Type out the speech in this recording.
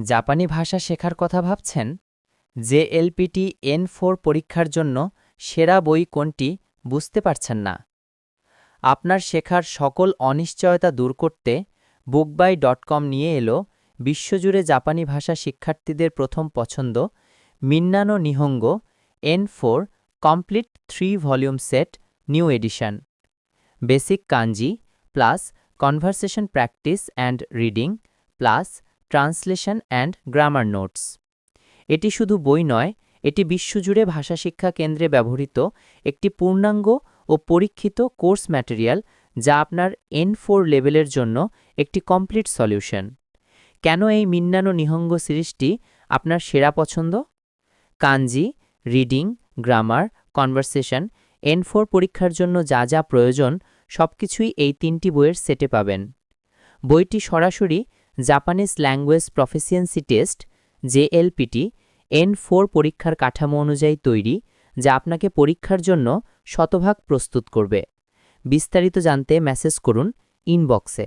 জাপানি ভাষা শেখার কথা ভাবছেন? যে এলপিটি এন ফোর পরীক্ষার জন্য সেরা বই কোনটি বুঝতে পারছেন না। আপনার শেখার সকল অনিশ্চয়তা দূর করতে বুকবাই ডট কম নিয়ে এলো বিশ্বজুড়ে জাপানি ভাষা শিক্ষার্থীদের প্রথম পছন্দ Minna no Nihongo N four complete three volume set new edition. Basic kanji plus conversation practice and reading plus translation and grammar notes. এটি শুধু বই নয়, এটি বিশ্বজুড়ে ভাষা শিক্ষা কেন্দ্রে ব্যবহৃত একটি পূর্ণাঙ্গ ও পরীক্ষিত কোর্স ম্যাটেরিয়াল যা আপনার এন ফোর লেভেলের জন্য একটি কমপ্লিট সলিউশন। কেন এই মিন্নানো নিহঙ্গ সিরিজটি আপনার সেরা পছন্দ? Kanji, reading, grammar, conversation, N four পরীক্ষার জন্য যা যা প্রয়োজন সবকিছুই এই তিনটি বইয়ের সেটে পাবেন। বইটি সরাসরি Japanese language proficiency test JLPT N four পরীক্ষার কাঠামো অনুযায়ী তৈরি, যা আপনাকে পরীক্ষার জন্য শতভাগ প্রস্তুত করবে। বিস্তারিত জানতে মেসেজ করুন ইনবক্সে